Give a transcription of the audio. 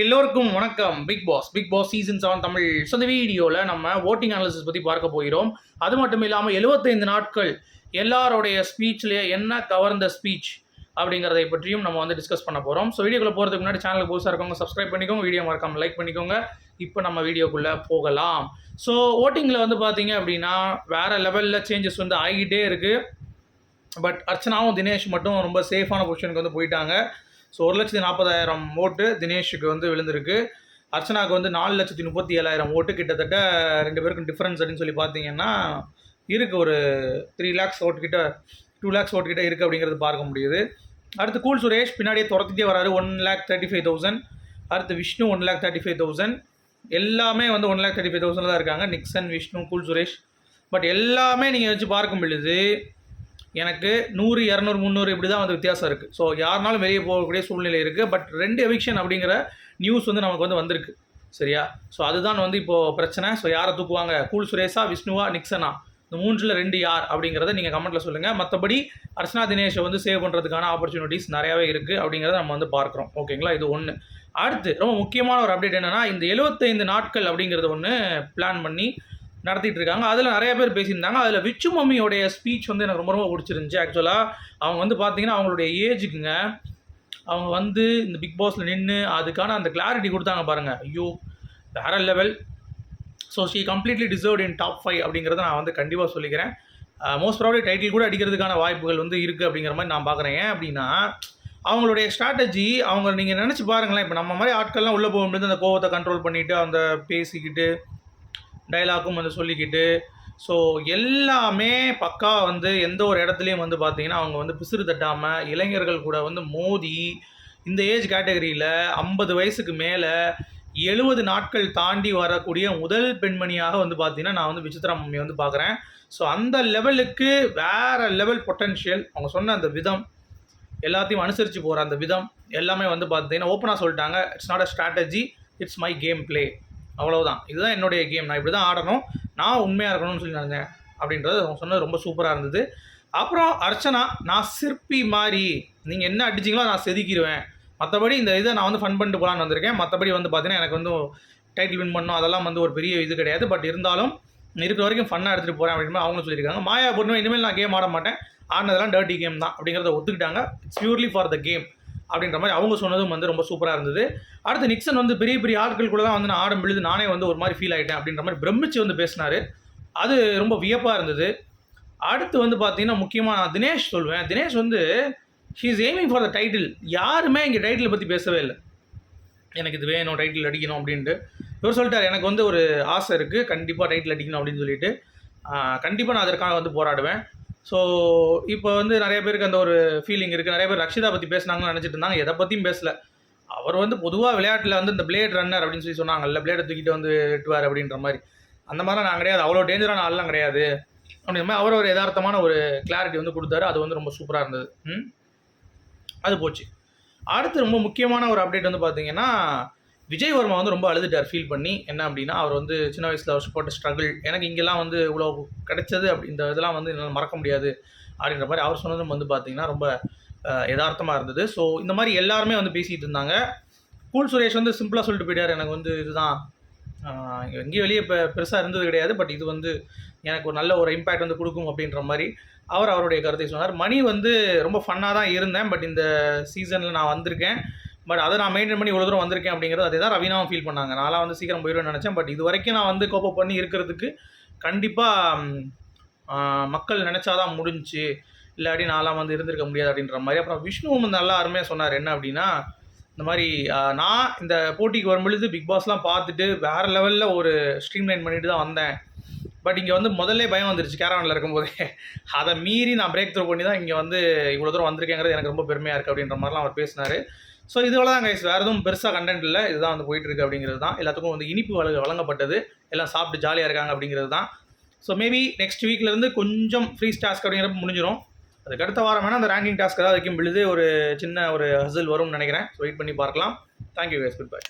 எல்லோருக்கும் வணக்கம். Bigg Boss Bigg Boss season seven Tamil. So இந்த வீடியோவில் நம்ம ஓட்டிங் அனாலிசிஸ் பற்றி பார்க்க போகிறோம். அது மட்டும் இல்லாமல் 75 நாட்கள் எல்லாருடைய ஸ்பீச்லேயே என்ன கவர்ந்த ஸ்பீச் அப்படிங்கிறதை பற்றியும் நம்ம வந்து டிஸ்கஸ் பண்ண போகிறோம் ஸோ வீடியோக்குள்ளே போகிறதுக்கு முன்னாடி சேனலுக்கு புதுசாக இருக்கவங்க சப்ஸ்கிரைப் பண்ணிக்கோங்க. வீடியோ மறக்காமல் லைக் பண்ணிக்கோங்க. இப்போ நம்ம வீடியோக்குள்ளே போகலாம். ஸோ ஓட்டிங்கில் வந்து பார்த்தீங்க அப்படின்னா வேறு லெவலில் சேஞ்சஸ் வந்து ஆகிட்டே இருக்குது பட் அர்ச்சனாவும் தினேஷ் மட்டும் ரொம்ப சேஃபான பொசிஷனுக்கு வந்து போயிட்டாங்க. ஸோ ஒரு லட்சத்தி நாற்பதாயிரம் ஓட்டு தினேஷுக்கு வந்து விழுந்திருக்கு. அர்ச்சனாவுக்கு வந்து நாலு லட்சத்தி முப்பத்தி ஏழாயிரம் ஓட்டு. கிட்டத்தட்ட ரெண்டு பேருக்கும் டிஃப்ரென்ஸ் அப்படின்னு சொல்லி பார்த்தீங்கன்னா இருக்குது ஒரு த்ரீ லேக்ஸ் ஓட்டு கிட்ட டூ லேக்ஸ் ஓட்டு கிட்ட இருக்குது அப்படிங்கிறது பார்க்க முடியுது. அடுத்து கூல் சுரேஷ் பின்னாடியே துரத்திட்டே வராரு. One lakh thirty five thousand அடுத்து Vishnu one lakh thirty five thousand எல்லாமே வந்து one lakh thirty five thousand தான் இருக்காங்க. Nixon Vishnu cool Suresh. But எல்லாமே நீங்கள் வச்சு பார்க்க முடியுது எனக்கு நூறு இரநூறு முந்நூறு இப்படி தான் வந்து வித்தியாசம் இருக்குது ஸோ யாருனாலும் வெளியே போகக்கூடிய சூழ்நிலை இருக்குது பட் ரெண்டு எவிக்ஷன் அப்படிங்கிற நியூஸ் வந்து நமக்கு வந்து வந்திருக்கு. சரியா? ஸோ அதுதான் வந்து இப்போது பிரச்சனை. ஸோ யாரை தூக்குவாங்க? கூல் சுரேஷா விஷ்ணுவா நிக்சனா? இந்த மூன்றில் ரெண்டு யார் அப்படிங்கிறத நீங்கள் கமெண்ட்டில் சொல்லுங்கள் மற்றபடி அர்ச்சனா தினேஷை வந்து சேவ் பண்ணுறதுக்கான ஆப்பர்ச்சுனிட்டிஸ் நிறையாவே இருக்குது அப்படிங்கிறத நம்ம வந்து பார்க்குறோம். ஓகேங்களா இது ஒன்று அடுத்து ரொம்ப முக்கியமான ஒரு அப்டேட் என்னென்னா இந்த 75 நாட்கள் அப்படிங்கிறது ஒன்று பிளான் பண்ணி நடத்திட்டு இருக்காங்க அதில் நிறைய பேர் பேசியிருந்தாங்க. அதில் விச்சு மம்மியோடைய ஸ்பீச் வந்து எனக்கு ரொம்ப ரொம்ப பிடிச்சிருந்துச்சி. ஆக்சுவலாக அவங்க வந்து பார்த்தீங்கன்னா அவங்களுடைய ஏஜுக்குங்க அவங்க வந்து இந்த பிக் பாஸில் நின்று அதுக்கான அந்த கிளாரிட்டி கொடுத்தாங்க பாருங்கள் ஐயோ வேற level so she completely deserved in top five அப்படிங்கிறத நான் வந்து கண்டிப்பாக சொல்லிக்கிறேன். மோஸ்ட் ப்ராப்ளி டைட்டில் கூட அடிக்கிறதுக்கான வாய்ப்புகள் வந்து இருக்குது அப்படிங்கிற மாதிரி நான் பார்க்குறேன் ஏன் அப்படின்னா அவங்களுடைய ஸ்ட்ராட்டஜி அவங்க நீங்கள் நினச்சி பாருங்களேன். இப்போ நம்ம மாதிரி ஆட்கள்லாம் உள்ளே போகும்போது அந்த கோவத்தை கண்ட்ரோல் பண்ணிவிட்டு அந்த பேசிக்கிட்டு டைலாக்கும் வந்து சொல்லிக்கிட்டு ஸோ எல்லாமே பக்கா வந்து எந்த ஒரு இடத்துலையும் வந்து பார்த்தீங்கன்னா அவங்க வந்து பிசிறு தட்டாமல் இளைஞர்கள் கூட வந்து மோதி இந்த ஏஜ் கேட்டகரியில் ஐம்பது வயசுக்கு மேலே எழுபது நாட்கள் தாண்டி வரக்கூடிய முதல் பெண்மணியாக வந்து பார்த்தீங்கன்னா நான் வந்து விசித்ரா மம்மி வந்து பார்க்குறேன் ஸோ அந்த லெவலுக்கு வேறு லெவல் பொட்டன்ஷியல் அவங்க சொன்ன அந்த விதம் எல்லாத்தையும் அனுசரித்து போகிற அந்த விதம் எல்லாமே வந்து பார்த்தீங்கன்னா ஓப்பனாக சொல்லிட்டாங்க it's not a strategy it's my game play அவ்வளவுதான். இதுதான் என்னுடைய கேம் நான் இப்படி தான் ஆடணும். நான் உண்மையாக இருக்கணும்னு சொல்லி நடந்தேன் அப்படின்றது அவங்க சொன்னது ரொம்ப சூப்பராக இருந்தது. அப்புறம் அர்ச்சனா நான் சிற்பி மாதிரி நீங்கள் என்ன அடிச்சிங்களோ நான் செதுக்கிடுவேன் மற்றபடி இந்த இதை நான் வந்து ஃபன் பண்ணிட்டு போகலான்னு வந்திருக்கேன். மற்றபடி வந்து பார்த்தீங்கன்னா எனக்கு வந்து டைட்டில் வின் பண்ணணும் அதெல்லாம் வந்து ஒரு பெரிய இது கிடையாது. பட் இருந்தாலும் இருக்கிற வரைக்கும் ஃபன்னாக எடுத்துகிட்டு போகிறேன் அப்படின்னு அவங்களும் சொல்லியிருக்காங்க. மாயா பொண்ணு இனிமேல் நான் கேம் ஆட மாட்டேன். ஆடினதெல்லாம் டர்ட்டி கேம் தான் அப்படிங்கிறத ஒத்துக்கிட்டாங்க. It's purely for the game அப்படின்ற மாதிரி அவங்க சொன்னதும் வந்து ரொம்ப சூப்பராக இருந்தது. அடுத்து நிக்சன் வந்து பெரிய பெரிய ஆட்கள் கூட தான் வந்து நான் ஆடம் எழுது நானே வந்து ஒரு மாதிரி ஃபீல் ஆகிட்டேன் அப்படின்ற மாதிரி பிரமிச்சு வந்து பேசினார். அது ரொம்ப வியப்பாக இருந்தது. அடுத்து வந்து பார்த்தீங்கன்னா முக்கியமாக நான் தினேஷ் சொல்வேன். தினேஷ் வந்து she is aiming for the title யாருமே இங்கே டைட்டிலை பற்றி பேசவே இல்லை. எனக்கு இது வேணும் டைட்டில் அடிக்கணும் அப்படின்ட்டு. இவர் சொல்லிட்டார் எனக்கு வந்து ஒரு ஆசை இருக்குது கண்டிப்பாக டைட்டில் அடிக்கணும் அப்படின்னு சொல்லிட்டு. கண்டிப்பாக நான் அதற்காக வந்து போராடுவேன். ஸோ இப்போ வந்து நிறைய பேருக்கு அந்த ஒரு ஃபீலிங் இருக்குது நிறைய பேர் ரக்ஷிதா பற்றி பேசுனாங்கன்னு நினச்சிட்டு இருந்தாங்க. எதை பற்றியும் பேசல. அவர் வந்து பொதுவாக விளையாட்டில் வந்து இந்த பிளேட் ரன்னர் அப்படின்னு சொல்லி சொன்னாங்கல்ல பிளேடை தூக்கிட்டு வந்து எட்டுவார் அப்படின்ற மாதிரி. அந்த மாதிரிலாம் நான் கிடையாது. அவ்வளோ டேஞ்சரான ஆள்லாம் கிடையாது. அப்படின்ற மாதிரி அவர் ஒரு யதார்த்தமான ஒரு கிளாரிட்டி வந்து கொடுத்தாரு. அது வந்து ரொம்ப சூப்பராக இருந்தது. ம்? அது போச்சு. அடுத்து ரொம்ப முக்கியமான ஒரு அப்டேட் வந்து பார்த்தீங்கன்னா விஜய் வர்மா வந்து ரொம்ப அழுதுட்டார் ஃபீல் பண்ணி. என்ன அப்படின்னா அவர் வந்து சின்ன வயசில் அவர் போட்ட ஸ்ட்ரகிள் எனக்கு இங்கெல்லாம் வந்து இவ்வளோ கிடைச்சது அப்படி இந்த இதெல்லாம் வந்து என்னால் மறக்க முடியாது அப்படின்ற மாதிரி அவர் சொன்னதும் வந்து பார்த்தீங்கன்னா ரொம்ப யதார்த்தமாக இருந்தது. ஸோ இந்த மாதிரி எல்லாருமே வந்து பேசிகிட்டு இருந்தாங்க. கூல் சுரேஷ் வந்து சிம்பிளாக சொல்லிட்டு போயிட்டார். எனக்கு வந்து இதுதான். எங்கேயும் வெளியே இப்போ பெருசாக இருந்தது கிடையாது. பட் இது வந்து எனக்கு ஒரு நல்ல ஒரு இம்பேக்ட் வந்து கொடுக்கும் அப்படின்ற மாதிரி அவர் அவருடைய கருத்தை சொன்னார். மணி வந்து ரொம்ப ஃபன்னாக தான் இருந்தேன். பட் இந்த சீசனில் நான் வந்திருக்கேன். பட் அதை நான் மெயின்டைன் பண்ணி இவ்வளோ தூரம் வந்திருக்கேன் அப்படிங்கிறது அதே தான் ரவீனாவும் ஃபீல் பண்ணாங்க. நான்லாம் வந்து சீக்கிரம் போயிடுவேன்னு நினச்சேன். பட் இது வரைக்கும் நான் வந்து கோப்பப் பண்ணி இருக்கிறதுக்கு கண்டிப்பாக மக்கள் நினச்சாதான் முடிஞ்சுச்சு இல்லாட்டி நான்லாம் வந்து இருந்திருக்க முடியாது அப்படின்ற மாதிரி. அப்புறம் விஷ்ணுவும் வந்து நல்லா அருமையாக சொன்னார். என்ன அப்படின்னா இந்த மாதிரி நான் இந்த போட்டிக்கு வரும்பொழுது பிக் பாஸ்லாம் பார்த்துட்டு வேறு லெவலில் ஒரு ஸ்ட்ரீம்லைன் பண்ணிட்டு தான் வந்தேன். பட் இங்கே வந்து முதல்ல பயம் வந்துருச்சு கேரவனில் இருக்கும்போதே. அதை மீறி நான் பிரேக் த்ரூ பண்ணி தான் இங்கே வந்து இவ்வளோ தூரம் வந்திருக்கேங்கிறது எனக்கு ரொம்ப பெருமையாக இருக்குது அப்படின்ற மாதிரிலாம் அவர் பேசினார். ஸோ இதோட தான் கைஸ் வேறு எதுவும் பெருசாக கண்டென்ட் இல்லை. இதுதான் வந்து போயிட்டு இருக்கு அப்படிங்கிறது தான். எல்லாத்துக்கும் வந்து இனிப்பு வழங்க வழங்கப்பட்டது. எல்லாம் சாப்பிட்டு ஜாலியாக இருக்காங்க அப்படிங்கிறது தான். ஸோ மேபி நெக்ஸ்ட் வீக்லேருந்து கொஞ்சம் ஃப்ரீ டாஸ்க் அப்படிங்கிறப்ப முடிஞ்சிடும் அதுக்கு அடுத்த வாரம் வேணால் அந்த ரேங்கிங் டாஸ்க் ஏதாவது வைக்கும் பொழுது ஒரு சின்ன ஒரு ஹசில் வரும்னு நினைக்கிறேன். ஸோ வெயிட் பண்ணி பார்க்கலாம். Thank you guys good bye